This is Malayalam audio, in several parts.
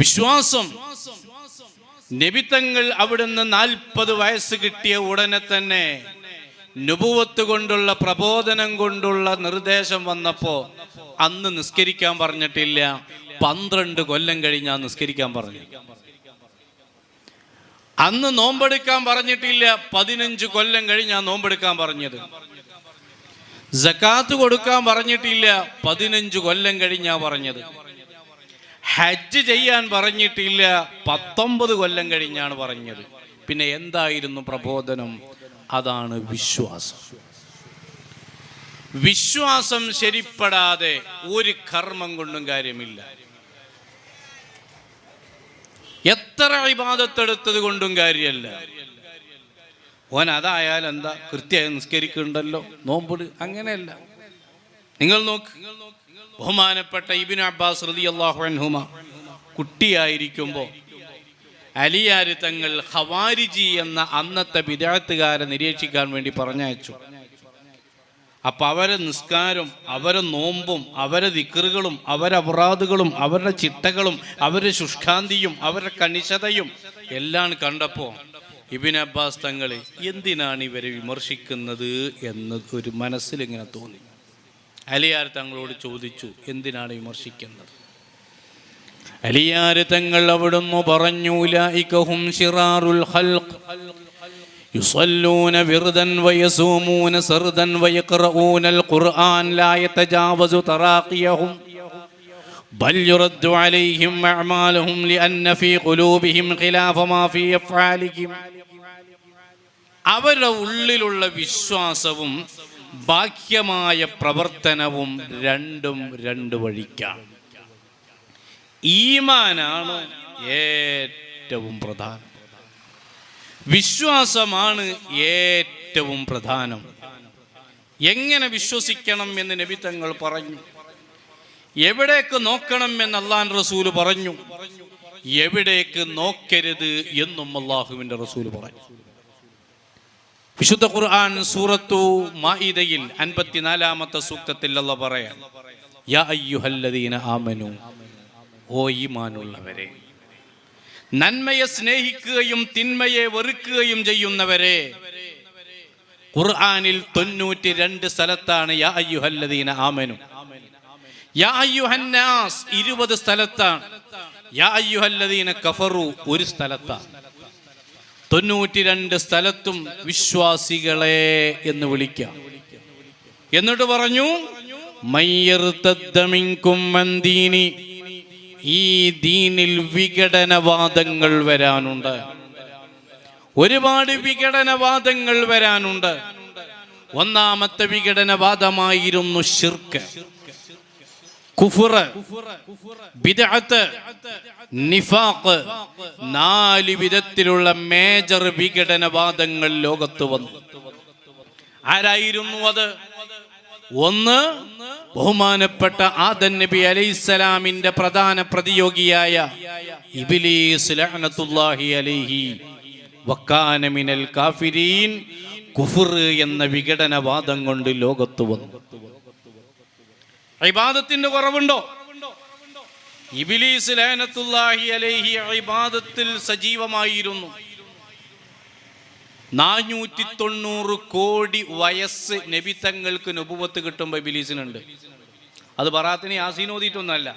വിശ്വാസം. നബിത്തങ്ങൾ അവിടുന്ന് നാൽപ്പത് വയസ്സ് കിട്ടിയ ഉടനെ തന്നെ നുപുവത്ത് കൊണ്ടുള്ള പ്രബോധനം കൊണ്ടുള്ള നിർദ്ദേശം വന്നപ്പോ അന്ന് നിസ്കരിക്കാൻ പറഞ്ഞിട്ടില്ല. പന്ത്രണ്ട് കൊല്ലം കഴിഞ്ഞാ നിസ്കരിക്കാൻ പറഞ്ഞു. അന്ന് നോമ്പെടുക്കാൻ പറഞ്ഞിട്ടില്ല. പതിനഞ്ച് കൊല്ലം കഴിഞ്ഞാ നോമ്പെടുക്കാൻ പറഞ്ഞത്. ജക്കാത്ത് കൊടുക്കാൻ പറഞ്ഞിട്ടില്ല. പതിനഞ്ച് കൊല്ലം കഴിഞ്ഞാ പറഞ്ഞത്. ഹജ്ജ് ചെയ്യാൻ പറഞ്ഞിട്ടില്ല. പത്തൊമ്പത് കൊല്ലം കഴിഞ്ഞാണ് പറഞ്ഞത്. പിന്നെ എന്തായിരുന്നു പ്രബോധനം? അതാണ് വിശ്വാസം. വിശ്വാസം ശരിപ്പെടാതെ ഒരു കർമ്മം കൊണ്ടും കാര്യമില്ല. എത്ര ഇബാദത്തെടുത്തത് കൊണ്ടും കാര്യമല്ല ഓൻ അതായാൽ എന്താ? കൃത്യമായി നിസ്കരിക്കുന്നുണ്ടല്ലോ നോമ്പിട് അങ്ങനെയല്ല. നിങ്ങൾ നോക്ക്. ബഹുമാനപ്പെട്ട ഇബിൻ അബ്ബാസ് റതി അള്ളാഹുഹുമ കുട്ടിയായിരിക്കുമ്പോൾ അലിയാര് തങ്ങൾ ഹവാരിജി എന്ന അന്നത്തെ വിദ്യാർത്ഥികാരെ നിരീക്ഷിക്കാൻ വേണ്ടി പറഞ്ഞയച്ചു. അപ്പൊ അവരെ നിസ്കാരം അവരെ നോമ്പും അവരെ ദിക്കറുകളും അവരെ അപറാധുകളും അവരുടെ ചിട്ടകളും അവരുടെ ശുഷ്കാന്തിയും അവരുടെ കണിശതയും എല്ലാം കണ്ടപ്പോ ഇബിൻ അബ്ബാസ് തങ്ങളെ എന്തിനാണ് ഇവരെ വിമർശിക്കുന്നത് എന്ന് ഒരു മനസ്സിൽ ഇങ്ങനെ തോന്നി. അലിയാർ തങ്ങളോട് ചോദിച്ചു എന്തിനാണ് വിമർശിക്കുന്നത് അലിയാർ തങ്ങൾ അവിടുന്ന് പറഞ്ഞു "ഉലൈകഹും ശിറാറുൽ ഖൽഖ് يصلون وردا ويصومون سردا ويقرؤون القرآن لا يتجاوز تراقيهم بل يرد عليهم أعمالهم لأن في قلوبهم خلاف ما في أفعالهم അവരുടെ ഉള്ളിലുള്ള വിശ്വാസവും ബാഹ്യമായ പ്രവർത്തനവും രണ്ടും രണ്ട് വഴിക്കാണ് ഈമാനാണ് ഏറ്റവും പ്രധാനം. വിശ്വാസമാണ് ഏറ്റവും പ്രധാനം. എങ്ങനെ വിശ്വസിക്കണം എന്ന് നബി തങ്ങൾ പറഞ്ഞു. എവിടേക്ക് നോക്കണം എന്ന് അള്ളാൻ റസൂൽ പറഞ്ഞു. എവിടേക്ക് നോക്കരുത് എന്നും അള്ളാഹുവിന്റെ റസൂൽ പറഞ്ഞു. വിശുദ്ധ ഖുർആൻ സൂറത്തു മാഇദയിൽ അൻപത്തിനാലാമത്തെ സൂക്തത്തിൽ അല്ല പറയാം യാ അയ്യുഹല്ലദീന ആമനു ഓ ഈമാനുള്ളവരെ നന്മയെ സ്നേഹിക്കുകയും തിന്മയെ വെറുക്കുകയും ചെയ്യുന്നവരെ ഖുർആനിൽ തൊണ്ണൂറ്റി രണ്ട് സ്ഥലത്താണ് യാ അയ്യുഹല്ലദീന ആമനു യാ അയ്യുഹന്നാസ് ഇരുപത് സ്ഥലത്താണ് യാ അയ്യുഹല്ലദീന കഫറു ഒരു സ്ഥലത്താണ്. തൊണ്ണൂറ്റി രണ്ട് സ്ഥലത്തും വിശ്വാസികളെ എന്ന് വിളിക്കാം. എന്നിട്ട് പറഞ്ഞു ഈ ദീനിൽ വിഘടനവാദങ്ങൾ വരാനുണ്ട്. ഒരുപാട് വിഘടനവാദങ്ങൾ വരാനുണ്ട്. ഒന്നാമത്തെ വിഘടനവാദമായിരുന്നു ഷിർക്ക് കുഫുറ് ബിദഅത്ത് നിഫാഖ് നാല് വിധത്തിലുള്ള മേജർ വിഘടനവാദങ്ങൾ ലോകത്ത് വന്നു. ആരായിരുന്നു അത്? ഒന്ന് ബഹുമാനപ്പെട്ട ആദൻ നബി അലൈഹിസ്സലാമിന്റെ പ്രധാന പ്രതിയോഗിയായ ഇബ്ലീസ് ലഅനത്തുല്ലാഹി അലൈഹി. വക്കാന മിനൽ കാഫിരീൻ. കുഫുർ എന്ന വിഘടനവാദം കൊണ്ട് ലോകത്ത് വന്നു. ഇബാദത്തിന്റെ കുറവുണ്ടോ? ഇബിലീസ് ഇബാദത്തിൽ സജീവമായിരുന്നു. നാനൂറ്റി തൊണ്ണൂറ് കോടി വയസ്സ് നബി തങ്ങൾക്ക് നുപുവത്ത് കിട്ടുമ്പോൾ ഇബിലീസിനുണ്ട്. അത് ബറാത്തിന് യാസീൻ ഓതിയിട്ടൊന്നല്ല.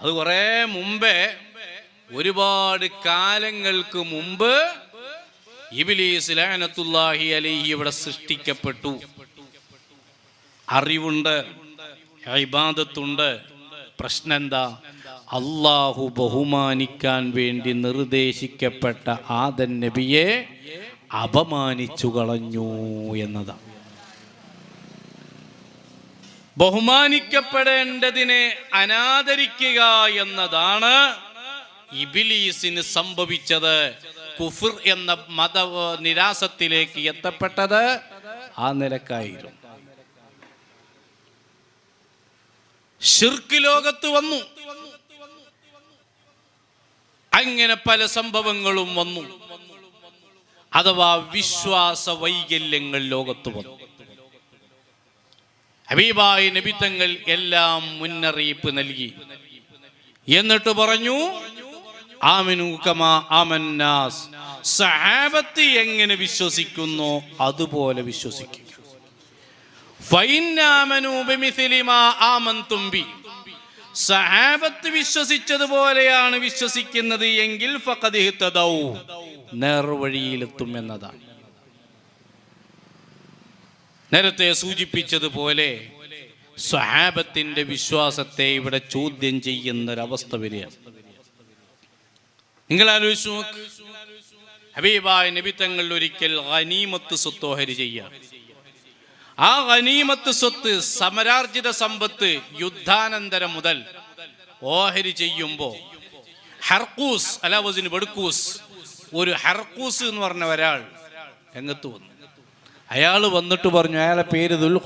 അത് കുറേ മുമ്പേ ഒരുപാട് കാലങ്ങൾക്ക് മുമ്പ് ഇബിലീസ് ലഅനത്തുല്ലാഹി അലൈഹി ഇവിടെ സൃഷ്ടിക്കപ്പെട്ടു. അറിവുണ്ട്. ഇബാദത്തുണ്ട് പ്രശ്നം എന്താ അള്ളാഹു ബഹുമാനിക്കാൻ വേണ്ടി നിർദ്ദേശിക്കപ്പെട്ട ആദൻ നബിയെ അപമാനിച്ചു കളഞ്ഞു എന്നതാണ് ബഹുമാനിക്കപ്പെടേണ്ടതിനെ അനാദരിക്കുക എന്നതാണ് ഇബിലീസിന് സംഭവിച്ചത്. കുഫിർ എന്ന മത നിരാസത്തിലേക്ക് എത്തപ്പെട്ടത് ആ നിലക്കായിരുന്നു. ഷിർക്ക് ലോകത്ത് വന്നു. അങ്ങനെ പല സംഭവങ്ങളും വന്നു. അഥവാ വിശ്വാസ വൈകല്യങ്ങൾ ലോകത്ത് വന്നു. ഹബീബായ നബിത്തങ്ങൾ എല്ലാം മുന്നറിയിപ്പ് നൽകി. എന്നിട്ട് പറഞ്ഞു സഹാബത്ത് എങ്ങനെ വിശ്വസിക്കുന്നു? അതുപോലെ വിശ്വസിക്കുക ഫൈനാമനു ബിമിഥിലി മാ ആമന്തും ബി. സഹാബത്ത് വിശ്വസിച്ചതുപോലെയാണ് വിശ്വസിക്കുന്നത് എങ്കിൽ. നേർവഴിയിലെത്തും എന്നതാണ് നേരത്തെ സൂചിപ്പിച്ചതുപോലെ സഹാബത്തിന്റെ വിശ്വാസത്തെ ഇവിടെ ചോദ്യം ചെയ്യുന്ന ഒരവസ്ഥ വരികയാണ്. നിങ്ങൾ ആലോചിച്ചു ഹബീബായ നബിത്തങ്ങൾ ഒരിക്കൽ ഗനീമത്ത് സ്വത്തോഹരി ചെയ്യുക ചെയ്യാം. ആ ഗനീമത്ത് സ്വത്ത് സമരാർജിത സമ്പത്ത് യുദ്ധാനന്തരം മുതൽ ഓഹരി ചെയ്യുമ്പോ ഹർക്കൂസ് അലാവുദ്ദീൻ ബെടുക്കൂസ് ഒരു ഹർക്കൂസ് എന്ന് പറഞ്ഞ ഒരാൾ രംഗത്ത് വന്നു. അയാൾ വന്നിട്ട് പറഞ്ഞു അയാളെ പേര് ദുൽ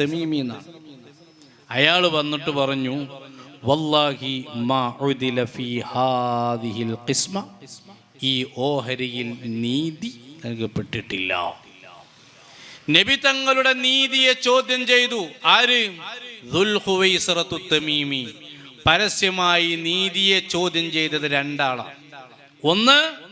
തമീമി എന്നാണ് അയാൾ വന്നിട്ട് പറഞ്ഞു വല്ലാഹി ഈ ഓഹരിയിൽ നീതി നൽകപ്പെട്ടിട്ടില്ല. നബി തങ്ങളുടെ നീതിയെ ചോദ്യം ചെയ്തു. ആര്? തമീമി. പരസ്യമായി നീതിയെ ചോദ്യം ചെയ്തത് രണ്ടാളാണ് ഒന്ന്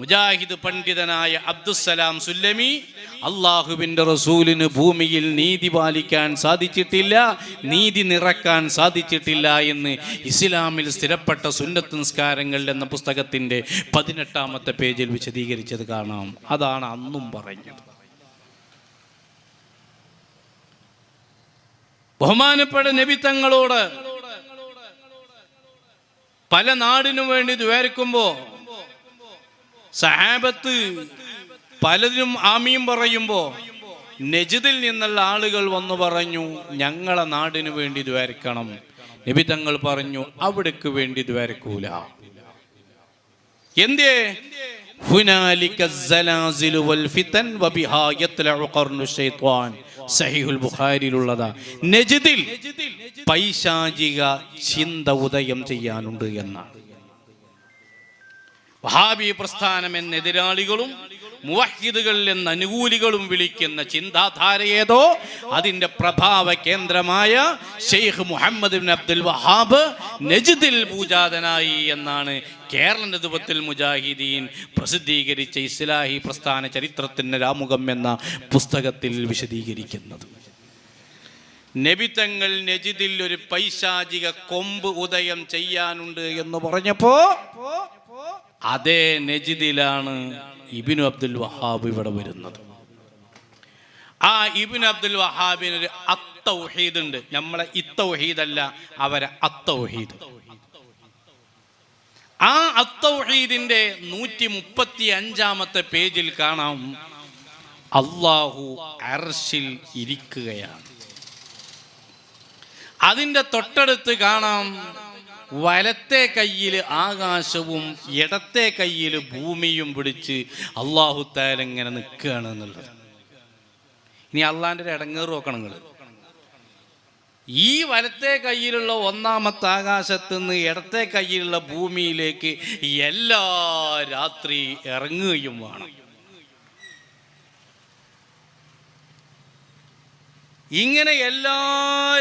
മുജാഹിദ് പണ്ഡിതനായ അബ്ദുസലാം സുല്ലമി. അള്ളാഹുവിന്റെ റസൂലിന് ഭൂമിയിൽ നീതി പാലിക്കാൻ സാധിച്ചിട്ടില്ല നീതി നിറക്കാൻ സാധിച്ചിട്ടില്ല എന്ന് ഇസ്ലാമിൽ സ്ഥിരപ്പെട്ട സുന്നത്ത് നിസ്കാരങ്ങൾ എന്ന പുസ്തകത്തിന്റെ പതിനെട്ടാമത്തെ പേജിൽ വിശദീകരിച്ചത് കാണാം. അതാണ് അന്നും പറഞ്ഞത്. ബഹുമാനപ്പെട്ട നബി തങ്ങളോട് പല നാടിനു വേണ്ടി ദ്വേരിക്കുമ്പോ സഹാബത്ത് പലതിനും ആമിയും പറയുമ്പോ നെജിതിൽ നിന്നുള്ള ആളുകൾ വന്നു പറഞ്ഞു ഞങ്ങളെ നാടിനു വേണ്ടി ദ്വാരിക്കണം. നബി തങ്ങൾ പറഞ്ഞു അവിടേക്ക് വേണ്ടി ദ്വാരിക്കൂല. എന്തേ? ഹുനാലിക സലാസിലു വൽ ഫിതൻ വബിഹാ യത്ലഉ ശൈത്വാൻ. സഹീഹുൽ ബുഖാരിയിലുള്ളതാ. നജിദിൽ പൈശാചിക ചിന്ത ഉദയം ചെയ്യാനുണ്ട് എന്നാണ്. വഹാബി പ്രസ്ഥാനം എന്ന എതിരാളികളും മുവഹിദുകൾ എന്ന അനുകൂലികളും വിളിക്കുന്ന ചിന്താധാരയേതോ അതിന്റെ പ്രഭാവ കേന്ദ്രമായ Sheikh Muhammad bin Abdul Wahhab നജിദിൽ പൂജാതനായി എന്നാണ് കേരള നേതൃത്വത്തിൽ മുജാഹിദീൻ പ്രസിദ്ധീകരിച്ച ഇസ്ലാഹി പ്രസ്ഥാന ചരിത്രത്തിന്റെ രാമുഖം എന്ന പുസ്തകത്തിൽ വിശദീകരിക്കുന്നത്. നബിതങ്ങൾ നജിദിൽ ഒരു പൈശാചിക കൊമ്പ് ഉദയം ചെയ്യാനുണ്ട് എന്ന് പറഞ്ഞപ്പോ അതേ നജിദിലാണ് ഇബിനു അബ്ദുൽ വഹാബ് ഇവിടെ വരുന്നത്. ആ ഇബിൻ അബ്ദുൽ വഹാബിന് ഒരു അത്തൗഹീദ് ഉണ്ട് നമ്മളെ ഇത്തൗഹീദല്ല അവരെ അത്തൗഹീദ്. ആ അത്തൗഹീദിന്റെ നൂറ്റി മുപ്പത്തി അഞ്ചാമത്തെ പേജിൽ കാണാം അള്ളാഹു അർഷിൽ ഇരിക്കുകയാണ്. അതിന്റെ തൊട്ടടുത്ത് കാണാം വലത്തെ കയ്യിൽ ആകാശവും ഇടത്തെ കയ്യിൽ ഭൂമിയും പിടിച്ച് അള്ളാഹു താലിങ്ങനെ നിൽക്കുകയാണ് എന്നുള്ളത്. ഇനി അള്ളാന്റെ ഒരു ഇടങ്ങേറ് നോക്കണം നിങ്ങൾ ഈ വലത്തെ കയ്യിലുള്ള ഒന്നാമത്തെ ആകാശത്ത് നിന്ന് ഇടത്തെ കയ്യിലുള്ള ഭൂമിയിലേക്ക് എല്ലാ രാത്രി ഇറങ്ങുകയും വേണം. ഇങ്ങനെ എല്ലാ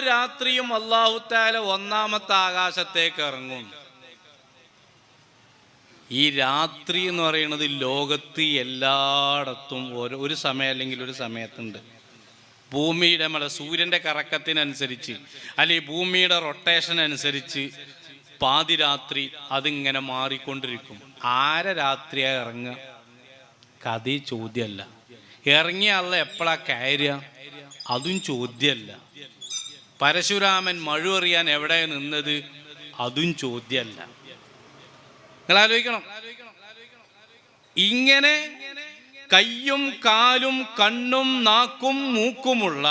രാത്രിയും അള്ളാഹുത്താല ഒന്നാമത്തെ ആകാശത്തേക്ക് ഇറങ്ങും. ഈ രാത്രി എന്ന് പറയുന്നത് ലോകത്ത് എല്ലായിടത്തും ഓരോ ഒരു സമയം അല്ലെങ്കിൽ ഒരു സമയത്തുണ്ട്. ഭൂമിയുടെ മല സൂര്യന്റെ കറക്കത്തിനനുസരിച്ച് അല്ലെങ്കിൽ ഭൂമിയുടെ റൊട്ടേഷൻ അനുസരിച്ച് പാതിരാത്രി അതിങ്ങനെ മാറിക്കൊണ്ടിരിക്കും. ആരെ രാത്രിയാ ഇറങ്ങുക? കഥ ചോദ്യമല്ല. ഇറങ്ങിയ ആളെ എപ്പോഴാ കയറുക? അതും ചോദ്യമല്ല. പരശുരാമൻ മഴുവറിയാൻ എവിടെ നിന്നത്? അതും ചോദ്യമല്ല. നിങ്ങൾ ആലോചിക്കണം ഇങ്ങനെ കയ്യും കാലും കണ്ണും നാക്കും മൂക്കുമുള്ള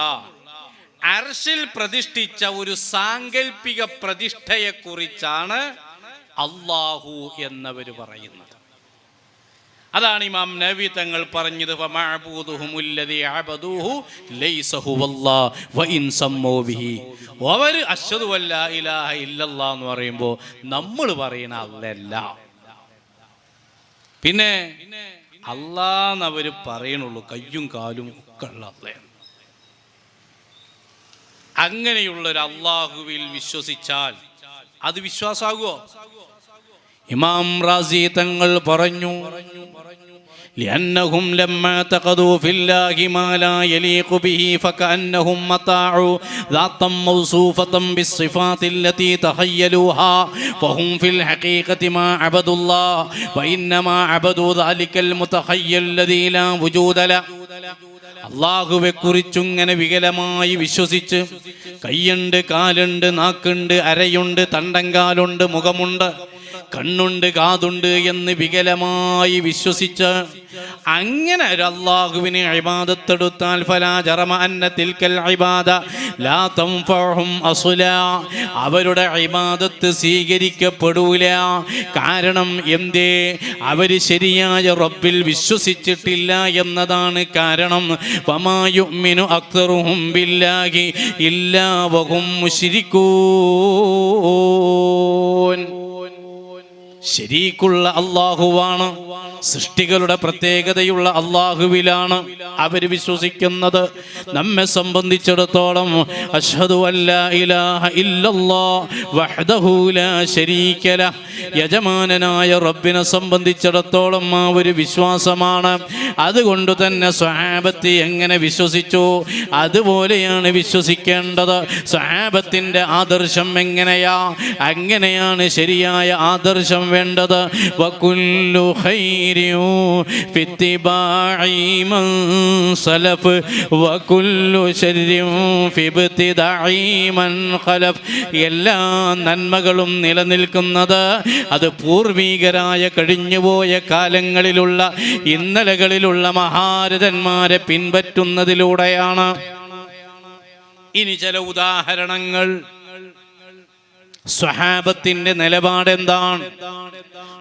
അർഷിൽ പ്രതിഷ്ഠിച്ച ഒരു സാങ്കല്പിക പ്രതിഷ്ഠയെക്കുറിച്ചാണ് അള്ളാഹു എന്നവര് പറയുന്നത്. അതാണ് ഇമാം നബി തങ്ങൾ പറഞ്ഞത് അവർ ഇലാഹ എന്ന് പറയുമ്പോൾ നമ്മൾ പറയണ അല്ലല്ല പിന്നെ അല്ലാന്ന് അവർ പറയണുള്ളൂ കയ്യും കാലും ഒക്കെ ഉള്ള അല്ലയാണ് അങ്ങനെയുള്ള ഒരു അള്ളാഹുവിൽ വിശ്വസിച്ചാൽ അത് വിശ്വാസാകുമോ ഇമാം റാസി തങ്ങൾ പറഞ്ഞു لأنهم لما اعتقدوا في الله ما لا يليق به فكأنهم مطاعوا ذاتا موصوفة بالصفات التي تخيلوها فهم في الحقيقة ما عبدوا الله وإنما عبدوا ذلك المتخيل الذي لا وجود له അള്ളാഹുവെ കുറിച്ചിങ്ങനെ വികലമായി വിശ്വസിച്ച് കൈയുണ്ട് കാലുണ്ട് നാക്കുണ്ട് അരയുണ്ട് തണ്ടങ്കാലുണ്ട് മുഖമുണ്ട് കണ്ണുണ്ട് കാതുണ്ട് എന്ന് വികലമായി വിശ്വസിച്ച് അങ്ങനെ ഒരു അള്ളാഹുവിനെ അഴിബാദത്തെടുത്താൽ അവരുടെ അഴിബാദത്ത് സ്വീകരിക്കപ്പെടൂല. കാരണം എന്തേ? അവർ ശരിയായ റബ്ബിൽ വിശ്വസിച്ചിട്ടില്ല എന്നതാണ് കാരണം. വമായുമിനു അക്തറുഹും ബില്ലാഹി ഇല്ലാ വഹും മുശ്രിക്കൂൻ. ശരീക്കുള്ള അള്ളാഹുവാണ് സൃഷ്ടികളുടെ പ്രത്യേകതയുള്ള അള്ളാഹുവിലാണ് അവർ വിശ്വസിക്കുന്നത്. നമ്മെ സംബന്ധിച്ചിടത്തോളം അഷ്ഹദു അല്ലാ ഇല്ലല്ലാ വഹ്ദഹു ലാ ശരീക ലഹ്. യജമാനനായ റബ്ബിനെ സംബന്ധിച്ചിടത്തോളം ആ ഒരു വിശ്വാസമാണ്. അതുകൊണ്ട് തന്നെ സ്വഹാബത്ത് എങ്ങനെ വിശ്വസിച്ചു? അതുപോലെയാണ് വിശ്വസിക്കേണ്ടത്. സ്വഹാബത്തിന്റെ ആദർശം എങ്ങനെയാ? അങ്ങനെയാണ് ശരിയായ ആദർശം വേണ്ടത്. സലഫ്. ഖലഫ്. എല്ലാ നന്മകളും നിലനിൽക്കുന്നത് അത് പൂർവീകരായ കഴിഞ്ഞുപോയ കാലങ്ങളിലുള്ള ഇന്നലകളിലുള്ള മഹാരഥന്മാരെ പിൻപറ്റുന്നതിലൂടെയാണ്. ഇനി ചില ഉദാഹരണങ്ങൾ. സ്വഹാബത്തിന്റെ നിലപാട് എന്താണ്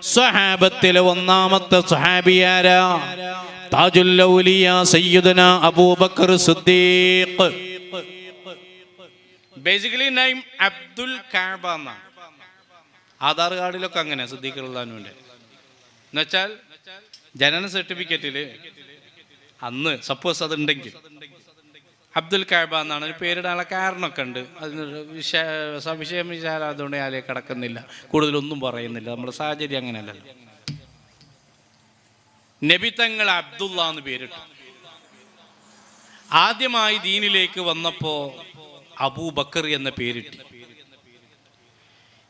സ്വഹാബത്തിലെ ഒന്നാമത്തെ സ്വഹാബിയാര? താജുല്ലൗലിയ Sayyidina Abu Bakr Siddique. Basically name Abdul Kaaba എന്നാണ് ആധാർ കാർഡിലൊക്കെ അങ്ങനെ സിദ്ദീഖുള്ളാനുണ്ട് എന്നുവെച്ചാൽ ജനന സർട്ടിഫിക്കറ്റിൽ അന്ന് സപ്പോസ് അതുണ്ടെങ്കിൽ അബ്ദുൽ കാബ എന്നാണ്. ഒരു പേരിടാനുള്ള കാരണമൊക്കെ ഉണ്ട്. അതിനൊരു വിഷ സവിഷയം വിശാലം അതുകൊണ്ട് ഞാൻ കിടക്കുന്നില്ല. കൂടുതലൊന്നും പറയുന്നില്ല. നമ്മുടെ സാഹചര്യം അങ്ങനെയല്ലല്ലോ. നബിത്തങ്ങൾ അബ്ദുള്ള എന്ന് പേരിട്ടു. ആദ്യമായി ദീനിലേക്ക് വന്നപ്പോൾ അബൂബക്കർ എന്ന പേരിട്ടി.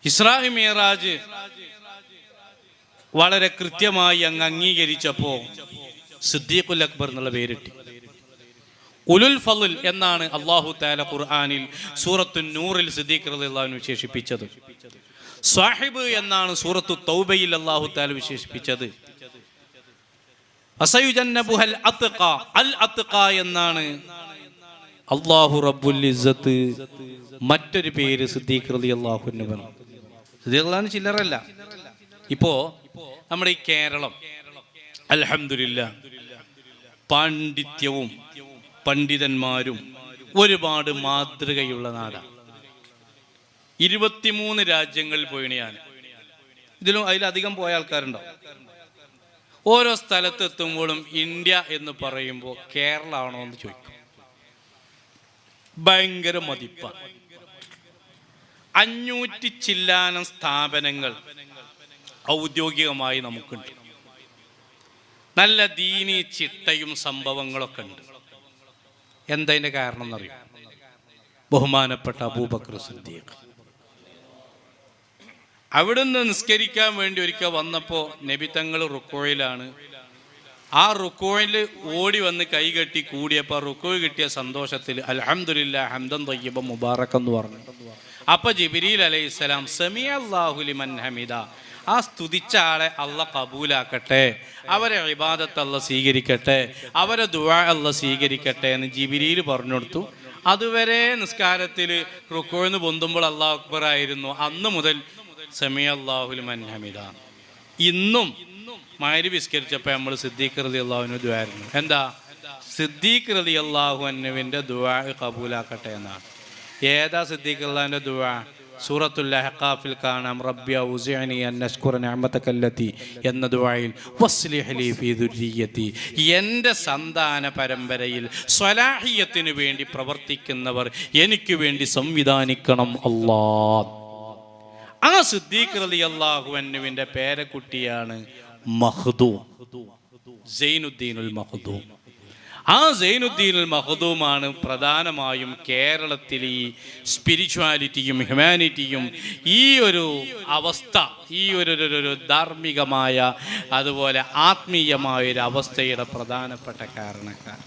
ഇസ്രാഹി മേറാജ് വളരെ കൃത്യമായി അങ്ങ് അംഗീകരിച്ചപ്പോ സിദ്ദീഖുൽ അക്ബർ എന്നുള്ള പേരിട്ടി. ഉലുൽ ഫലുൽ എന്നാണ് അള്ളാഹു താല ഖുർആാനിൽ സൂറത്തു നൂറിൽ സിദ്ദീഖ് റളിയല്ലാഹു വിശേഷിപ്പിച്ചത്. സാഹിബ് എന്നാണ് സൂറത്തു തൗബയിൽ അള്ളാഹു താല വിശേഷിപ്പിച്ചത്. അൽ എന്നാണ് അള്ളാഹു റബ്ബുൽ ഇസ്സത്ത് മറ്റൊരു പേര് സിദ്ദീഖ് റളിയല്ലാഹുവിന് പറഞ്ഞു. സിദ്ദീഖ് റളിയല്ലാഹു ചില്ലറല്ല. ഇപ്പോ നമ്മുടെ ഈ കേരളം അൽഹംദുലില്ലാ പാണ്ഡിത്യവും പണ്ഡിതന്മാരും ഒരുപാട് മാതൃകയുള്ള നാടാണ്. ഇരുപത്തിമൂന്ന് രാജ്യങ്ങളിൽ പോയിണിയാണ്. ഇതിലും അതിലധികം പോയ ആൾക്കാരുണ്ടോ? ഓരോ സ്ഥലത്ത് എത്തുമ്പോഴും ഇന്ത്യ എന്ന് പറയുമ്പോൾ കേരളമാണോ എന്ന് ചോദിക്കും. ഭയങ്കര മതിപ്പ അഞ്ഞൂറ്റി ചില്ലാനം സ്ഥാപനങ്ങൾ ഔദ്യോഗികമായി നമുക്കുണ്ട്. നല്ല ദീനി ചിട്ടയും സംഭവങ്ങളൊക്കെ ഉണ്ട്. എന്തതിന്റെ കാരണം എന്നറിയും? ബഹുമാനപ്പെട്ട അബൂബക്കർ സിദ്ദീഖ്. അവിടുന്ന് നിസ്കരിക്കാൻ വേണ്ടി ഒരിക്കൽ വന്നപ്പോൾ തങ്ങൾ റുക്കോയിലാണ്. ആ റുക്കോയിൽ ഓടി വന്ന് കൈകെട്ടി കൂടിയപ്പോൾ റുക്കോയ് കിട്ടിയ സന്തോഷത്തിൽ അൽഹംദുലില്ലാ ഹംദൻ തയ്യബ മുബാറക് എന്ന് പറഞ്ഞു. അപ്പൊ ജിബിരിൽ അലൈഹി സ്വലാം സമി അള്ളാഹുലിമൻ ഹമിദ. ആ സ്തുതിച്ച ആളെ അല്ല കബൂലാക്കട്ടെ. അവരെ ഇബാദത്ത് അല്ല സ്വീകരിക്കട്ടെ. അവരെ ദുആ അല്ല സ്വീകരിക്കട്ടെ എന്ന് ജിബിരിയിൽ പറഞ്ഞു കൊടുത്തു അതുവരെ നിസ്കാരത്തിൽ റുക്കോഴ്ന്ന് പൊന്തുമ്പോൾ അള്ളാഹു അക്ബർ ആയിരുന്നു അന്ന് മുതൽ സമി അള്ളാഹുൽ ഹമിദ. ഇന്നും മാരി വിസ്കരിച്ചപ്പോൾ നമ്മൾ സിദ്ദീഖ് റതി അള്ളാഹുവിന് ദുവായിരുന്നു എന്താ? സിദ്ദീഖ് റതി അള്ളാഹു അന്നുവിന്റെ ദുവാ കബൂലാക്കട്ടെ എന്നാണ്. ഏതാ സിദ്ദീഖ് അള്ളാഹിന്റെ ദുആ? സൂറത്തുൽ അഹ്ഖാഫിൽ കാണാം റബ്ബി ഔസിഅനി അൻ അഷ്കുറ നിഅമതകല്ലതി എന്ന ദുആയിൽ വസ്ലിഹ് ലീ ഫീ ദുർരിയതി എന്റെ സന്താന പരമ്പരയിൽ സ്വലാഹിയത്തിന് വേണ്ടി പ്രവർത്തിക്കുന്നവർ എനിക്ക് വേണ്ടി സംവിധാനിക്കണം അല്ലാ. ആ സിദ്ദീഖ് റളിയല്ലാഹു അൻഹുവിന്റെ പേരക്കുട്ടിയാണ് മഖ്ദൂം സൈനുദ്ദീനുൽ മഹ്ദൂം. ആ സൈനുദ്ദീനുൽ മഹദൂമാണ് പ്രധാനമായും കേരളത്തിൽ ഈ സ്പിരിച്വാലിറ്റിയും ഹ്യൂമാനിറ്റിയും ഈ ഒരു അവസ്ഥ ഈ ഒരു ഒരു- ധാർമ്മികമായ അതുപോലെ ആത്മീയമായ ഒരു അവസ്ഥയുടെ പ്രധാനപ്പെട്ട കാരണക്കാർ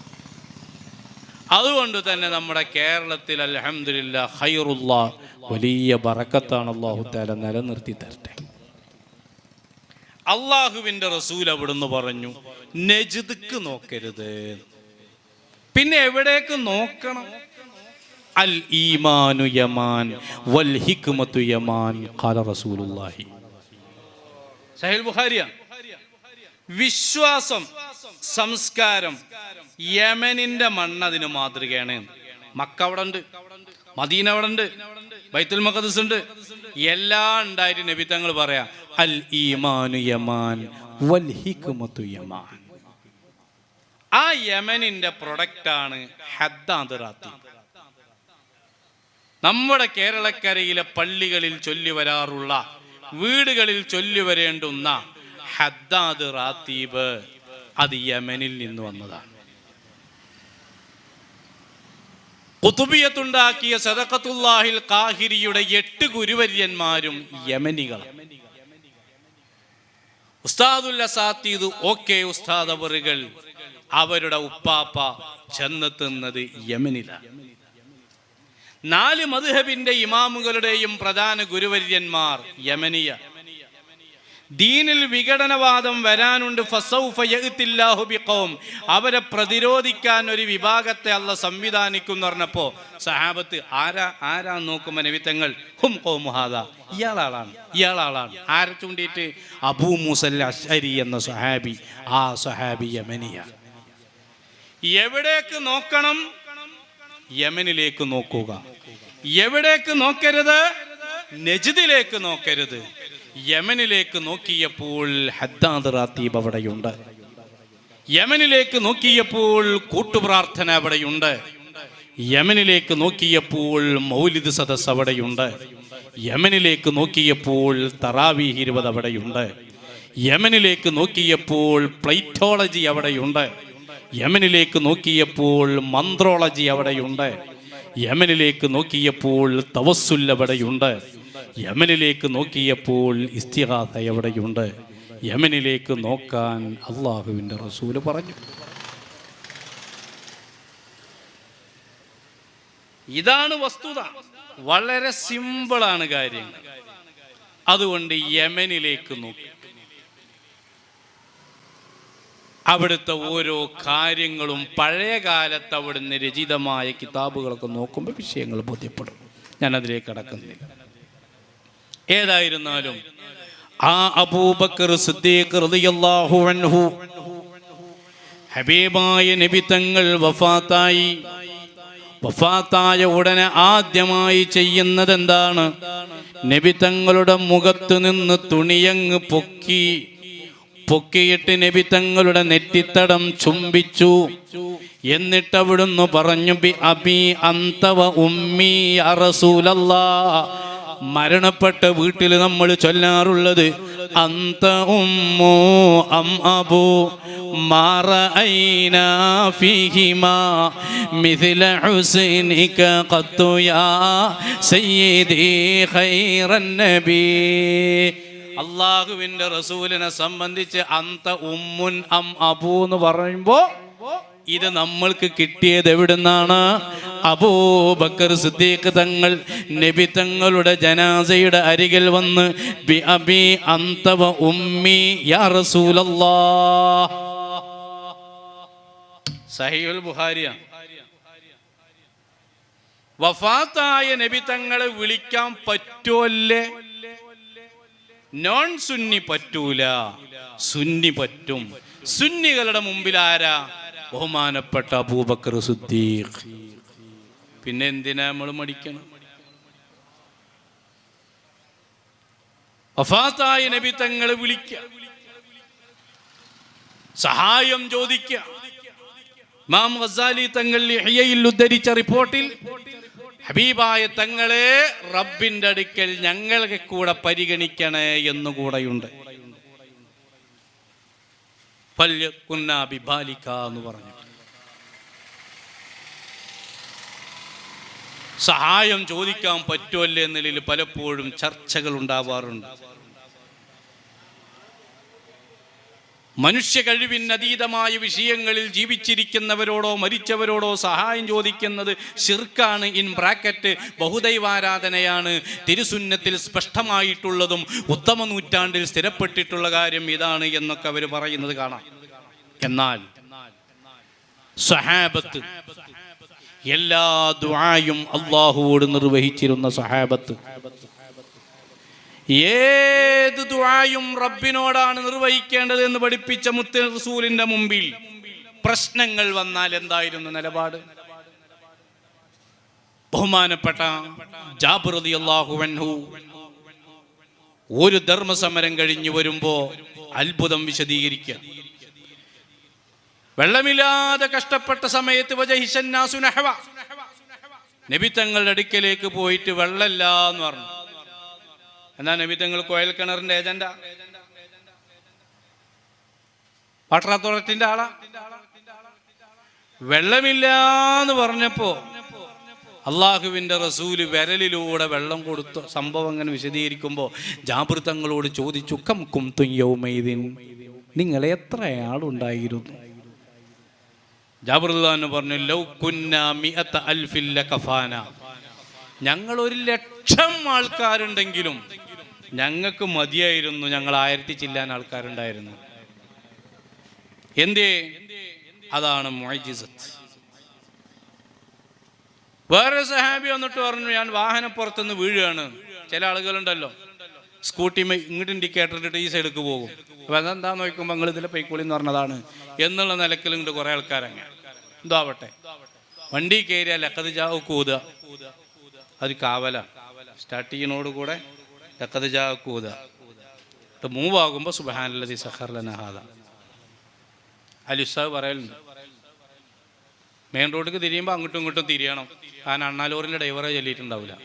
അതുകൊണ്ട് തന്നെ നമ്മുടെ കേരളത്തിൽ അലഹമില്ല ഹൈറുള്ള വലിയ ബറക്കത്താണ് അള്ളാഹു താല നിലനിർത്തി തരട്ടെ. അള്ളാഹുവിന്റെ റസൂൽ അവിടുന്ന് പറഞ്ഞു നജിദ്ക്ക് നോക്കരുത്. പിന്നെ എവിടേക്ക് നോക്കണം? അൽ ഈമാനു യമാൻ വൽ ഹിക്മത്തു യമാൻ ഖാല റസൂലുള്ളാഹി. സഹീൽ ബുഖാരിയ? വിശ്വാസം സംസ്കാരം യമനിന്റെ മണ്ണ് അതിന് മാതൃകയാണ്. മക്ക അവിടെ ഉണ്ട് മദീന അവിടെ ഉണ്ട് ബൈത്തുൽ മഖദസ് ഉണ്ട്. എല്ലാം ഉണ്ടായിട്ട് നബി തങ്ങൾ പറയാ അൽ ഈമാനു യമാൻ വൽ ഹിക്മത്തു യമാൻ. ആ യമനിന്റെ പ്രൊഡക്റ്റാണ് ഹദ്ദാദറാത്തി. നമ്മുടെ കേരളക്കരയിലെ പള്ളികളിൽ ചൊല്ലി വരാറുള്ള വീടുകളിൽ ചൊല്ലി വരേണ്ടുന്ന ഹദ്ദാദ് റാത്തീബ് അത് യമനിൽ നിന്ന് വന്നതാണ്. കുത്തുബിയത്തുണ്ടാക്കിയ സദഖത്തുല്ലാഹിൽ കാഹിരിയുടെ എട്ട് ഗുരുവര്യന്മാരും യമനികൾ ഉസ്താദുല്ല സാത്തീദ് ഓക്കെ ഉസ്താദ് അവറുകൾ അവരുടെ ഉപ്പാപ്പ ചെന്നെത്തുന്നത് യമനിലാണ് നാല് മധുഹബിന്റെ ഇമാമുകളുടെയും പ്രധാന ഗുരുവര്യന്മാർ യമനിയ. ദീനിൽ വിഘടനവാദം വരാനുണ്ട്. ഫസൗഫ യഅ്തില്ലാഹു ബിഖൗം. അവരെ പ്രതിരോധിക്കാൻ ഒരു വിഭാഗത്തെ അല്ല സംവിധാനിക്കും പറഞ്ഞപ്പോ സഹാബത്ത് ആരാ ആരാ നോക്കുമ്പോ നബിത്തങ്ങൾ? ഹും കോമുഹാദ ഇയാളാളാണ് ഇയാളാളാണ്. ആരെ ചൂണ്ടിയിട്ട്? അബൂ മുസല്ല അശ്അരി എന്ന സഹാബി ആ സഹാബി യമനിയ. എവിടേക്ക് നോക്കണം? യമനിലേക്ക് നോക്കുക. എവിടേക്ക് നോക്കരുത്? നജിദിലേക്ക് നോക്കരുത്. യമനിലേക്ക് നോക്കിയപ്പോൾ ഹദ്ദാദ് റാത്തീബ് അവിടെയുണ്ട്. യമനിലേക്ക് നോക്കിയപ്പോൾ കൂട്ടുപ്രാർത്ഥന അവിടെയുണ്ട്. യമനിലേക്ക് നോക്കിയപ്പോൾ മൗലിദ് സദസ് അവിടെയുണ്ട്. യമനിലേക്ക് നോക്കിയപ്പോൾ തറാവീഹ് ഇരുപത് അവിടെയുണ്ട്. യമനിലേക്ക് നോക്കിയപ്പോൾ പ്ലൈറ്റോളജി അവിടെയുണ്ട്. യമനിലേക്ക് നോക്കിയപ്പോൾ മന്ത്രോളജി അവിടെയുണ്ട്. യമനിലേക്ക് നോക്കിയപ്പോൾ തവസ്സുൽ അവിടെയുണ്ട്. യമനിലേക്ക് നോക്കിയപ്പോൾ ഇസ്തിഹാസ എവിടെയുണ്ട് യമനിലേക്ക് നോക്കാൻ അള്ളാഹുവിന്റെ റസൂൽ പറഞ്ഞു. ഇതാണ് വസ്തുത. വളരെ സിമ്പിളാണ് കാര്യങ്ങൾ. അതുകൊണ്ട് യമനിലേക്ക് നോക്കി. അവിടുത്തെ ഓരോ കാര്യങ്ങളും പഴയ കാലത്ത് അവിടുന്ന് രചിതമായ കിതാബുകളൊക്കെ നോക്കുമ്പോൾ വിഷയങ്ങൾ ബോധ്യപ്പെടും. ഞാൻ അതിലേക്ക് കടക്കുന്നില്ല. ഏതായിരുന്നാലും ആ അബൂബക്കർ സിദ്ദീഖ് റളിയല്ലാഹു ഹബീബായ നബി തങ്ങൾ വഫാത്തായി. വഫാത്തായ ഉടനെ ആദ്യമായി ചെയ്യുന്നത് എന്താണ് നബി തങ്ങളുടെ മുഖത്ത് നിന്ന് തുണിയങ്ങ് പൊക്കി പൊക്കിയിട്ട് നബി തങ്ങളുടെ നെറ്റിത്തടം ചുംബിച്ചു. എന്നിട്ട് അവിടുന്ന് പറഞ്ഞു ബി അബി അന്തവ ഉമ്മി അറസൂലല്ലാ മരണപ്പെട്ട വീട്ടിൽ നമ്മൾ ചൊല്ലാറുള്ളത് അന്ത ഉമ്മോ അം അബു മാറ ഫിഹിമാ മിഥില ഹുസൈനിക ഖത്തു യാ സയ്യിദി ഖൈറൻ നബി. അള്ളാഹുവിന്റെ റസൂലിനെ സംബന്ധിച്ച് അന്ത ഉമ്മുൻ അം അബു എന്ന് പറയുമ്പോ ഇത് നമ്മൾക്ക് കിട്ടിയത് എവിടുന്നാണ്? അബൂബക്കർ സിദ്ദീഖ് തങ്ങൾ നബി തങ്ങളുടെ ജനാസയുടെ അരികിൽ വന്ന് ബി അബി അന്തവ ഉമ്മി യാ റസൂലല്ലാ സഹിയുൽ വഫാത്തായ നബി തങ്ങളെ വിളിക്കാൻ പറ്റുമല്ലേ നോൺ സുന്നി പറ്റൂല. സുന്നി പറ്റും. സുന്നികളുടെ മുമ്പിൽ ആരാ? ബഹുമാനപ്പെട്ട അബൂബക്കർ സുദ്ദീഖ്. പിന്നെ എന്തിനാ നമ്മൾ മടിക്കണം? വഫാത്തായ നബി തങ്ങളെ വിളിക്ക. സഹായം ചോദിക്ക. മാം ഗസാലി തങ്ങൾ ഉദ്ധരിച്ച റിപ്പോർട്ടിൽ ഹബീബായ തങ്ങളെ റബ്ബിന്റെ അടുക്കൽ ഞങ്ങൾക്ക് കൂടെ പരിഗണിക്കണേ എന്നുകൂടെയുണ്ട് എന്ന് പറഞ്ഞു. സഹായം ചോദിക്കാൻ പറ്റുമല്ലേ എന്നതിൽ പലപ്പോഴും ചർച്ചകൾ ഉണ്ടാവാറുണ്ട്. മനുഷ്യ കഴിവിനതീതമായ വിഷയങ്ങളിൽ ജീവിച്ചിരിക്കുന്നവരോടോ മരിച്ചവരോടോ സഹായം ചോദിക്കുന്നത് ഷിർക്കാണ് ഇൻ ബ്രാക്കറ്റ് ബഹുദൈവാരാധനയാണ്. തിരുസുന്നത്തിൽ സ്പഷ്ടമായിട്ടുള്ളതും ഉത്തമ നൂറ്റാണ്ടിൽ സ്ഥിരപ്പെട്ടിട്ടുള്ള കാര്യം ഇതാണ് എന്നൊക്കെ അവർ പറയുന്നത് കാണാം. എന്നാൽ സഹാബത്ത് എല്ലാ ദുആയും അള്ളാഹുവോട് നിർവഹിച്ചിരുന്ന സഹാബത്ത് ഏത് ദുആയും റബ്ബിനോടാണ് നിർവഹിക്കേണ്ടത് എന്ന് പഠിപ്പിച്ച മുത്ത റസൂലിന്റെ മുമ്പിൽ പ്രശ്നങ്ങൾ വന്നാൽ എന്തായിരുന്നു നിലപാട് ബഹുമാനപ്പെട്ട ജാബിർ റളിയല്ലാഹു അൻഹു ഒരു ധർമ്മസമരം കഴിഞ്ഞു വരുമ്പോ അത്ഭുതം വിശദീകരിക്കുക വെള്ളമില്ലാതെ കഷ്ടപ്പെട്ട സമയത്ത്. നബി തങ്ങളുടെ അടുക്കലേക്ക് പോയിട്ട് വെള്ളമില്ല എന്ന് പറഞ്ഞു എന്നാ നബി തങ്ങൾ കോയൽ കിണറിന്റെ ഏജന്റാ? വാട്ടർ ആളാ. വെള്ളമില്ല എന്ന് പറഞ്ഞപ്പോ അള്ളാഹുവിന്റെ റസൂൽ വിരലിലൂടെ വെള്ളം കൊടുത്ത സംഭവം അങ്ങനെ വിശദീകരിക്കുമ്പോ ജാബിർ തങ്ങളോട് ചോദിച്ചു കം കും തുയ്യൗമൈദിൻ നിങ്ങൾ എത്ര ആളുണ്ടായിരുന്നു? ജാബിറുല്ലാന്ന് പറഞ്ഞു ലൗ കുന്നാ അൽഫില്ല കഫാന ഞങ്ങൾ ഒരു ലക്ഷം ആൾക്കാരുണ്ടെങ്കിലും ഞങ്ങൾക്ക് മതിയായിരുന്നു ഞങ്ങൾ ആയിരത്തി ചില്ലാൻ ആൾക്കാരുണ്ടായിരുന്നു. എന്തേ? അതാണ് മൊയ്ജിസത്ത് വേറെ സഹാബി വന്നിട്ട് പറഞ്ഞു ഞാൻ വാഹനം വാഹനപ്പുറത്തുനിന്ന് വീഴുകയാണ്. ചില ആളുകളുണ്ടല്ലോ. സ്കൂട്ടി ഇങ്ങോട്ട് ഇൻഡിക്കേറ്റർ ഇട്ടിട്ട് ഈ സൈഡിലേക്ക് പോകും. അപ്പൊ അതെന്താ നോക്കുമ്പോൾ നിങ്ങൾ ഇതിലെ പൈക്കോളി എന്ന് പറഞ്ഞതാണ്. എന്നുള്ള നിലക്കിൽ ഇങ്ങോട്ട് കുറെ ആൾക്കാരങ്ങ എന്തോ ആവട്ടെ വണ്ടി കയറിയാൽ ലക്കത് ചാവ് കൂതുക അത് കാവല. സ്റ്റാർട്ട് ചെയ്യുന്നതോട് കൂടെ ലക്കത് ജാവ് കൂതുക മൂവ് ആകുമ്പോൾ സുബഹാനല്ലതി സഹർലനഹാദ അലിസാവ് പറയലുണ്ട്. മെയിൻ റോഡിലേക്ക് തിരിയുമ്പോൾ അങ്ങോട്ടും ഇങ്ങോട്ടും തിരിയണം. കാരണം അണ്ണാലോറിന്റെ ഡ്രൈവറെ ചൊല്ലിയിട്ടുണ്ടാവില്ല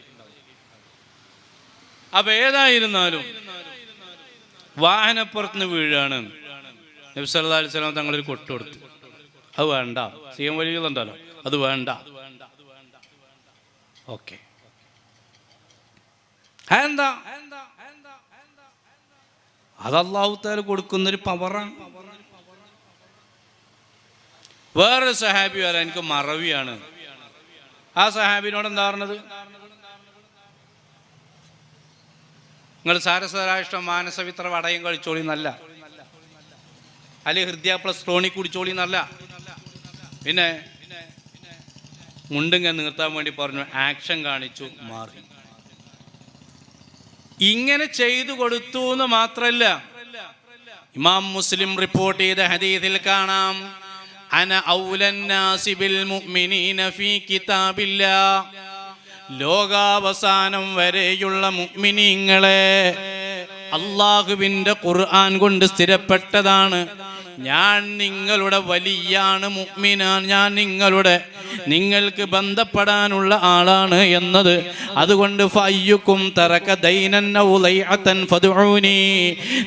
അപ്പൊ ഏതായിരുന്നാലും വാഹനപ്പുറത്തുനിന്ന് വീഴാണ്. നബി സല്ലല്ലാഹു അലൈഹി വസല്ലം തങ്ങളൊരു കൊട്ട് കൊടുത്തു. അത് വേണ്ട. സി എം വഴികളുണ്ടല്ലോ അത് വേണ്ട. ഓക്കെ. എന്താ അത് അള്ളാഹുത്താൽ കൊടുക്കുന്നൊരു പവറാണ്. വേറൊരു സഹാബി വരാൻ എനിക്ക് മറവിയാണ്. ആ സഹാബിനോട് എന്താ പറഞ്ഞത്? നിങ്ങൾ സാരസ്വരാഷ്ട്രം മാനസവിത്ര വടയും കഴിച്ചോളി നല്ല അല്ലെ ഹൃദയ പ്ലസ് ട്രോണി കുടിച്ചോളി നല്ല പിന്നെ മുണ്ടിങ്ങനെ നിർത്താൻ വേണ്ടി പറഞ്ഞു ആക്ഷൻ കാണിച്ചു മാറി. ഇങ്ങനെ ചെയ്തു കൊടുത്തു എന്ന് മാത്രല്ല. ഇമാം മുസ്ലിം റിപ്പോർട്ട് ചെയ്ത ഹദീസിൽ കാണാം. അന ഔലന്നാസി ബിൽ മുഅ്മിനീന ഫീ കിതാബില്ലാ. ലോകാവസാനം വരെയുള്ള മുഅ്മിനീങ്ങളെ. അള്ളാഹുവിന്റെ ഖുർആൻ കൊണ്ട് സ്ഥിരപ്പെട്ടതാണ്. ഞാൻ നിങ്ങളുടെ വലിയാണ് മുഅ്മിനാൻ ഞാൻ നിങ്ങളുടെ നിങ്ങൾക്ക് ബന്ധപ്പെടാനുള്ള ആളാണ് എന്നത്. അതുകൊണ്ട് ഫയ്യുക്കും തറക ദൈനന്ന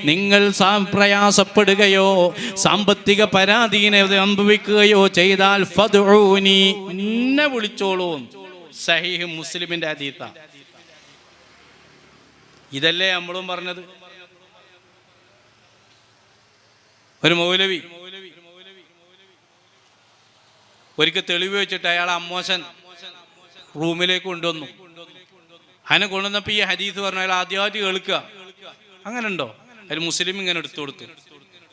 നിങ്ങൾ പ്രയാസപ്പെടുകയോ സാമ്പത്തിക പരാധീനത അനുഭവിക്കുകയോ ചെയ്താൽ ഫതുഊനി എന്നെ വിളിച്ചോളൂ. സഹീഹ് മുസ്ലിമിന്റെ അതീത ഇതല്ലേ നമ്മളും പറഞ്ഞത്? ഒരു മൗലവി. ഒരിക്കൽ തെളിവ് വെച്ചിട്ട് അയാൾ അമ്മോശൻ റൂമിലേക്ക് കൊണ്ടുവന്നു. അതിനെ കൊണ്ടുവന്നപ്പോൾ ഈ ഹദീസ് പറഞ്ഞു അയാൾ ആദ്യമായിട്ട് കേൾക്കുക. അങ്ങനെ ഉണ്ടോ അതിൽ മുസ്ലിം ഇങ്ങനെ എടുത്തു കൊടുത്തു.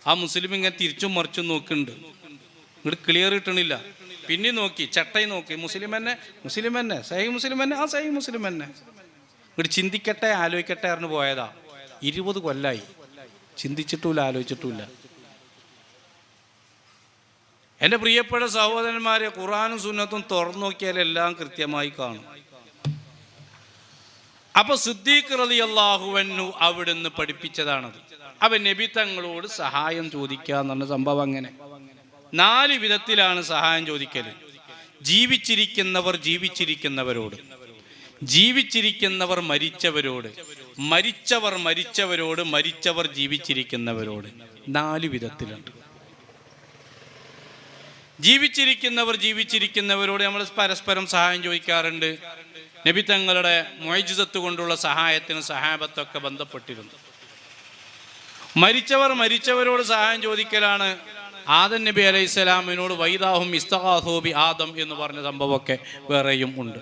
ആ മുസ്ലിം ഇങ്ങനെ തിരിച്ചും മറിച്ചും നോക്കുന്നുണ്ട്. ഇങ്ങോട്ട് ക്ലിയർ കിട്ടണില്ല. പിന്നെ നോക്കി ചട്ടയും നോക്കി. മുസ്ലിം തന്നെ മുസ്ലിം തന്നെ സഹി മുസ്ലിം തന്നെ ആ സഹി മുസ്ലിം തന്നെ. ഇങ്ങോട്ട് ചിന്തിക്കട്ടെ ആലോചിക്കട്ടെ അറിഞ്ഞു പോയതാ. ഇരുപത് കൊല്ലായി. ചിന്തിച്ചിട്ടുമില്ല ആലോചിച്ചിട്ടുമില്ല. എന്റെ പ്രിയപ്പെട്ട സഹോദരന്മാരെ ഖുറാനും സുന്നത്തും തുറന്നു നോക്കിയാൽ എല്ലാം കൃത്യമായി കാണും. അപ്പൊ സിദ്ദീഖ് റലി അള്ളാഹുവന്നു അവിടുന്ന് പഠിപ്പിച്ചതാണത്. അവൻ നബി തങ്ങളോട് സഹായം ചോദിക്കുക എന്നുള്ള സംഭവം അങ്ങനെ. നാല് വിധത്തിലാണ് സഹായം ചോദിക്കൽ ജീവിച്ചിരിക്കുന്നവർ ജീവിച്ചിരിക്കുന്നവരോട് ജീവിച്ചിരിക്കുന്നവർ മരിച്ചവരോട് മരിച്ചവർ മരിച്ചവരോട് മരിച്ചവർ ജീവിച്ചിരിക്കുന്നവരോട് നാല് വിധത്തിലുണ്ട്. ജീവിച്ചിരിക്കുന്നവർ ജീവിച്ചിരിക്കുന്നവരോട് നമ്മൾ പരസ്പരം സഹായം ചോദിക്കാറുണ്ട്. നബി തങ്ങളുടെ മൊയ്ജിസത്ത് കൊണ്ടുള്ള സഹായത്തിന് സഹാബത്തൊക്കെ ബന്ധപ്പെട്ടിരുന്നു. മരിച്ചവർ മരിച്ചവരോട് സഹായം ചോദിക്കലാണ്. ആദൻ നബി അലൈഹി സ്വലാമിനോട് വൈദാഹും ഇസ്തഹാഹോബി ആദം എന്ന് പറഞ്ഞ സംഭവമൊക്കെ വേറെയും ഉണ്ട്.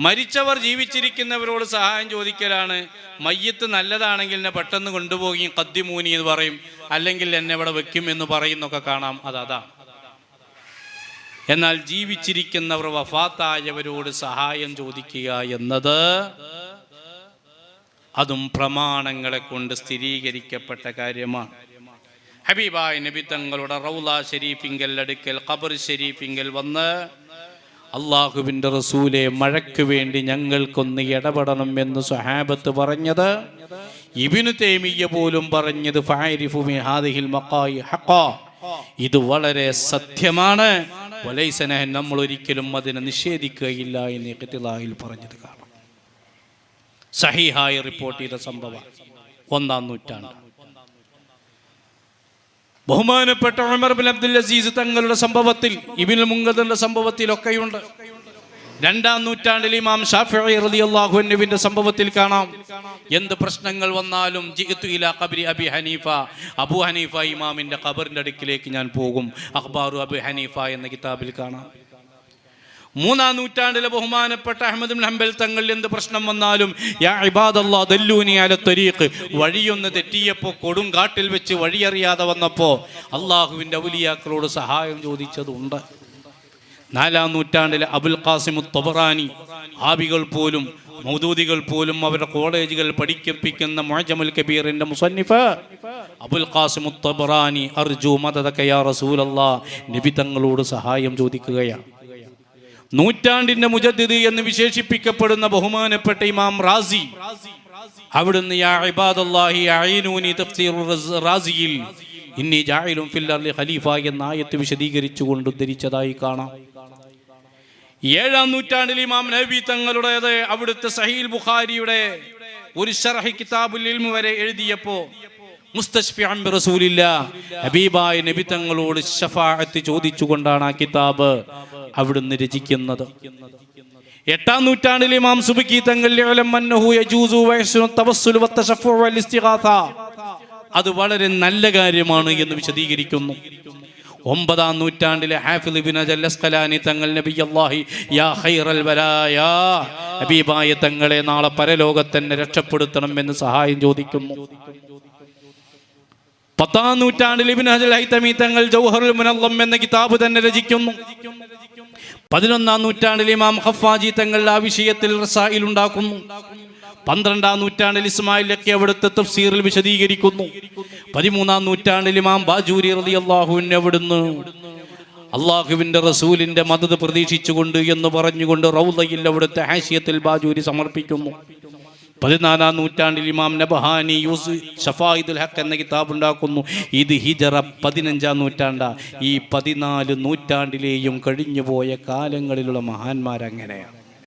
മരിച്ചവർ ജീവിച്ചിരിക്കുന്നവരോട് സഹായം ചോദിക്കലാണ്. മയ്യത്ത് നല്ലതാണെങ്കിൽ എന്നെ പെട്ടെന്ന് കൊണ്ടുപോകുകയും കദ്ദിമൂനി എന്ന് പറയും. അല്ലെങ്കിൽ എന്നെ ഇവിടെ വെക്കും എന്ന് പറയുന്നൊക്കെ കാണാം. അത് അതാ എന്നാൽ ജീവിച്ചിരിക്കുന്നവർ വഫാത്തായവരോട് സഹായം ചോദിക്കുക എന്നത് അതും പ്രമാണങ്ങളെ കൊണ്ട് സ്ഥിരീകരിക്കപ്പെട്ട കാര്യമാണ്. ഹബീബായ് നബി തങ്ങളുടെ റൗല ഷെരീഫിങ്കൽ അടുക്കൽ ഖബർ ഷെരീഫിങ്കൽ വന്ന് അള്ളാഹുവിന്റെ റസൂലെ മഴയ്ക്ക് വേണ്ടി ഞങ്ങൾക്കൊന്ന് ഇടപെടണം എന്ന് സുഹാബത്ത് പറഞ്ഞത്. ഇബിനു തേമിയ പോലും പറഞ്ഞത് ഫാരിഫുമി ഹാദിഹിൽ മക്കായി ഹഖാ. ഇത് വളരെ സത്യമാണ്. വലൈസന നമ്മൾ ഒരിക്കലും അതിനെ നിഷേധിക്കുകയില്ല എന്ന് കത്തിലായിൽ പറഞ്ഞത് കാണാം. സഹിഹായി റിപ്പോർട്ട് ചെയ്ത സംഭവം ഒന്നാം നൂറ്റാണ്ട്. ബഹുമാനപ്പെട്ട ഉമർ ബിൻ അബ്ദുൽ അസീസ് തങ്ങളുടെ സംഭവത്തിൽ ഇബിൻ മുങ്കദന്റെ സംഭവത്തിലൊക്കെയുണ്ട്. രണ്ടാം നൂറ്റാണ്ടിൽ ഇമാം ഷാഫി റളിയല്ലാഹു അൻഹുവിന്റെ സംഭവത്തിൽ കാണാം. എന്ത് പ്രശ്നങ്ങൾ വന്നാലും ഖബ്രി അബി ഹനീഫ അബു ഹനീഫ ഇമാമിന്റെ ഖബറിന്റെ അടുക്കിലേക്ക് ഞാൻ പോകും. അഖ്ബാറു അബു ഹനീഫ എന്ന കിതാബിൽ കാണാം. മൂന്നാം നൂറ്റാണ്ടിലെ ബഹുമാനപ്പെട്ട അഹമ്മദ് ഹംബൽ തങ്ങൾ എന്ത് പ്രശ്നം വന്നാലും തരീഖ് വഴിയൊന്ന് തെറ്റിയപ്പോൾ കൊടുങ്കാട്ടിൽ വെച്ച് വഴിയറിയാതെ വന്നപ്പോൾ അള്ളാഹുവിന്റെ ഔലിയാക്കളോട് സഹായം ചോദിച്ചതുണ്ട്. നാലാം നൂറ്റാണ്ടിലെ അബുൽ ഖാസിമു തൊബറാനി ആബികൾ പോലും മൗദൂദികൾ പോലും അവരുടെ കോളേജുകൾ പഠിക്കപ്പിക്കുന്ന മുഅജമുൽ കബീറിന്റെ മുസന്നിഫ്. അബുൽ ഖാസിമു തൊബറാനി അർജു മദദക യാ റസൂലല്ലാ. നബി തങ്ങളോട് സഹായം ചോദിക്കുകയാണ്. നൂറ്റാണ്ടിന്റെ മുജദ്ദിദ് എന്ന് വിശേഷിപ്പിക്കപ്പെടുന്ന ബഹുമാനപ്പെട്ട ഇമാം റാസി അവിടുന്ന് റാസിയിൽ ഇന്നി ജാഹിലും അർളി ഖലീഫ എന്ന ആയത്ത് വിശദീകരിച്ചുകൊണ്ട് ഉദ്ധരിച്ചതായി കാണാം. ഏഴാം നൂറ്റാണ്ടിൽ ഇമാം നബി തങ്ങളുടേത് അവിടുത്തെ സഹീൽ ബുഖാരിയുടെ ഒരു ഷർഹി കിതാബുൽ ഇൽമു വരെ എഴുതിയപ്പോ മുസ്തശ്ഫിഅൻ ബിറസൂലില്ല ഹബീബായ നബി തങ്ങളോട് ഷഫാഅത്ത് ചോദിച്ചുകൊണ്ടാണ് ആ കിതാബ് അവിടുന്ന് രചിക്കുന്നത്. എട്ടാം നൂറ്റാണ്ടിൽ ഇമാം സുബിക്കി ഇസ്തിഗാഥ. അത് വളരെ നല്ല കാര്യമാണ് എന്ന് വിശദീകരിക്കുന്നു. ഒമ്പതാം നൂറ്റാണ്ടിലെ ഹാഫിൽ ബിൻ അജൽ അസ്കലാനി തങ്ങൾ നബി അല്ലാഹി യാ ഖൈറൽ വലായാ നബീബായ തങ്ങളെ നാളെ പരലോകത്തന്നെ രക്ഷപ്പെടുത്തണം എന്ന് സഹായം ചോദിക്കുന്നു. പത്താം നൂറ്റാണ്ടിൽ ഇബ്നു ഹജൽ ഹൈതമി തങ്ങൾ ജൗഹറുൽ മുനല്ലം എന്ന കിതാബ് തന്നെ രചിക്കുന്നു. പതിനൊന്നാം നൂറ്റാണ്ടിൽ ഇമാം ഹഫാജി തങ്ങൾ ആ വിഷയത്തിൽ റസായിൽ ഉണ്ടാക്കുന്നു. പന്ത്രണ്ടാം നൂറ്റാണ്ടിൽ ഇസ്മായിൽ ഒക്കെ അവിടുത്തെ തഫ്സീറിൽ വിശദീകരിക്കുന്നു. പതിമൂന്നാം നൂറ്റാണ്ടിൽ ഇമാം ബാജൂരി റതി അള്ളാഹുവിൻ അവിടുന്ന് അള്ളാഹുവിന്റെ റസൂലിന്റെ മദത് പ്രതീക്ഷിച്ചുകൊണ്ട് എന്ന് പറഞ്ഞുകൊണ്ട് റൗദയിൽ അവിടുത്തെ ഹാഷിയത്തിൽ ബാജൂരി സമർപ്പിക്കുന്നു. പതിനാലാം നൂറ്റാണ്ടിൽ ഇമാം നബഹാനി യൂസ് ഷഫായിദുൽ ഹക്ക് എന്ന കിതാബ് ഉണ്ടാക്കുന്നു ഇത് ഹിജറ പതിനഞ്ചാം നൂറ്റാണ്ട. ഈ പതിനാല് നൂറ്റാണ്ടിലെയും കഴിഞ്ഞുപോയ കാലങ്ങളിലുള്ള മഹാന്മാരങ്ങനെയാണ്